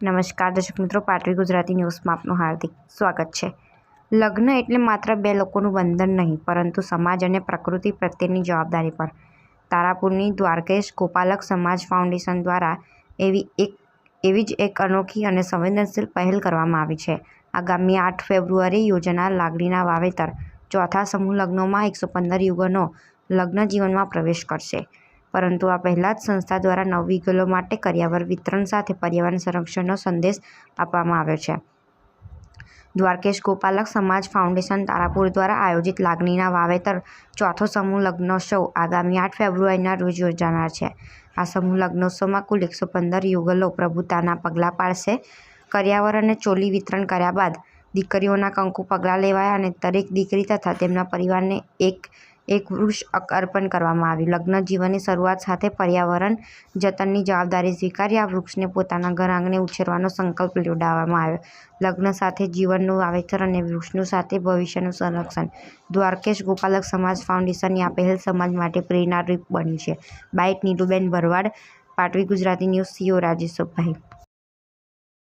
નમસ્કાર, દર્શક મિત્રો, પાટવી ગુજરાતી ન્યૂઝમાં આપનું હાર્દિક સ્વાગત છે. લગ્ન એટલે માત્ર બે લોકોનું બંધન નહીં, પરંતુ સમાજ અને પ્રકૃતિ પ્રત્યેની જવાબદારી પર તારાપુરની દ્વારકેશ ગોપાલક સમાજ ફાઉન્ડેશન દ્વારા એવી એક, એવી જ એક અનોખી અને સંવેદનશીલ પહેલ કરવામાં આવી છે. આગામી આઠ ફેબ્રુઆરી યોજાનાર લાગણીના વાવેતર ચોથા સમૂહ લગ્નોમાં એકસો પંદર યુગનો લગ્ન જીવનમાં પ્રવેશ કરશે. પરંતુ આ પહેલાં જ સંસ્થા દ્વારા નવવિગલો માટે કરિયાવર વિતરણ સાથે પર્યાવરણ સંરક્ષણનો સંદેશ આપવામાં આવ્યો છે. દ્વારકેશ ગોપાલક સમાજ ફાઉન્ડેશન તારાપુર દ્વારા આયોજિત લાગણીના વાવેતર ચોથો સમૂહ લગ્નોત્સવ આગામી આઠ ફેબ્રુઆરીના રોજ યોજાનાર છે. આ સમૂહ લગ્નોત્સવમાં કુલ એકસો પંદર યુગલો પ્રભુતાના પગલાં પાડશે. કર્યાવર અને ચોલી વિતરણ કર્યા બાદ દીકરીઓના કંકુ પગલાં લેવાયા અને દરેક દીકરી તથા તેમના પરિવારને એક એક વૃક્ષ અર્પણ કરવામાં આવ્યું. લગ્ન જીવનની શરૂઆત સાથે પર્યાવરણ જતનની જવાબદારી સ્વીકારી આ વૃક્ષને પોતાના ઘર આંગણે ઉછેરવાનો સંકલ્પ લેવડાવવામાં આવ્યો. લગ્ન સાથે જીવનનું વાવેતર અને વૃક્ષનું સાથે ભવિષ્યનું સંરક્ષણ. દ્વારકેશ ગોપાલક સમાજ ફાઉન્ડેશનની આ પહેલ સમાજ માટે પ્રેરણારૂપ બની છે. Bite Niluben Bharwad, Patvi Gujarati news, CO Rajeshbhai